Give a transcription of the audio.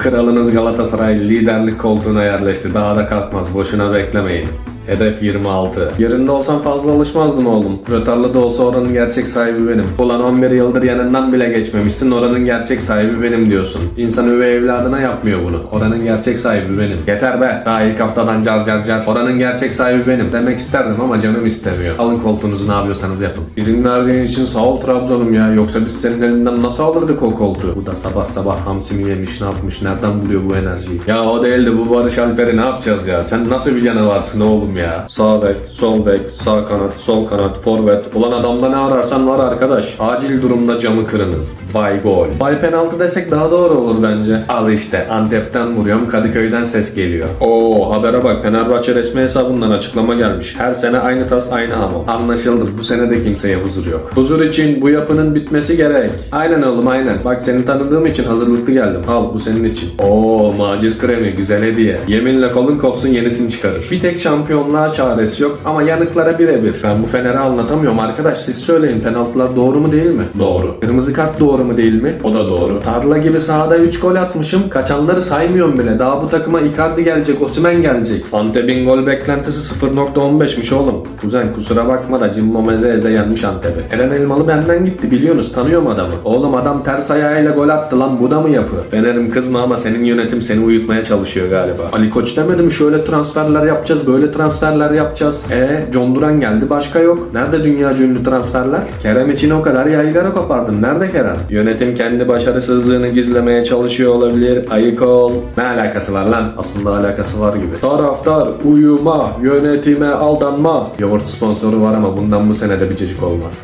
Kralınız Galatasaray liderlik koltuğuna yerleşti. Daha da kalkmaz. Boşuna beklemeyin. Hedef 26. Yerinde olsam fazla alışmazdım oğlum. Rötarlı da olsa oranın gerçek sahibi benim. Ulan 11 yıldır yanından bile geçmemişsin oranın gerçek sahibi benim diyorsun. İnsan üvey evladına yapmıyor bunu. Oranın gerçek sahibi benim. Yeter be. Daha ilk haftadan car car car. Oranın gerçek sahibi benim. Demek isterdim ama canım istemiyor. Alın koltuğunuzu ne yapıyorsanız yapın. İzin verdiğin için sağ ol Trabzon'um ya. Yoksa biz senin elinden nasıl alırdık o koltuğu? Bu da sabah sabah hamsi mi yemiş ne yapmış? Nereden buluyor bu enerjiyi? Ya o değildi bu Barış Alper'i ne yapacağız ya? Sen nasıl bir canavarsın oğlum ya? Sağ bek, sol bek, sağ kanat, sol kanat, forvet. Ulan adamda ne ararsan var arkadaş. Acil durumda camı kırınız. Bay gol. Bay penaltı desek daha doğru olur bence. Al işte Antep'ten vuruyorum Kadıköy'den ses geliyor. Oo habere bak Fenerbahçe resmi hesabından açıklama gelmiş. Her sene aynı tas aynı hamam. Anlaşıldı bu sene de kimseye huzur yok. Huzur için bu yapının bitmesi gerek. Aynen oğlum aynen. Bak seni tanıdığım için hazırlıklı geldim. Al bu senin için. Oo macir kremi güzel hediye. Yeminle kolun kopsun yenisini çıkarır. Bir tek şampiyonluğa çaresi yok ama yanıklara birebir. Ben bu Fener'i anlatamıyorum arkadaş siz söyleyin penaltılar doğru mu değil mi? Doğru. Kırmızı kart doğru mu değil mi? O da doğru. Tarla gibi sahada 3 gol atmışım. Kaçanları saymıyorum bile. Daha bu takıma Icardi gelecek, Osimhen gelecek. Antep'in gol beklentisi 0.15'miş oğlum. Kuzen kusura bakma da Cimmo meze eze yenmiş Antep'i. Eren Elmalı benden gitti biliyorsunuz tanıyorum adamı. Oğlum adam ters ayağıyla gol attı lan bu da mı yapı? Fener'im kızma ama senin yönetim seni uyutmaya çalışıyor galiba. Ali Koç demedi mi şöyle transferler yapacağız böyle transferler yapacağız. E John Duran geldi başka yok. Nerede dünya ünlü transferler? Kerem için o kadar yaygara kopardın. Nerede Kerem? Yönetim kendi başarısızlığını gizlemeye çalışıyor olabilir. Ayık ol. Ne alakası var lan? Aslında alakası var gibi. Taraftar uyuma, yönetime aldanma. Yoğurt sponsoru var ama bundan bu senede bir cacık olmaz.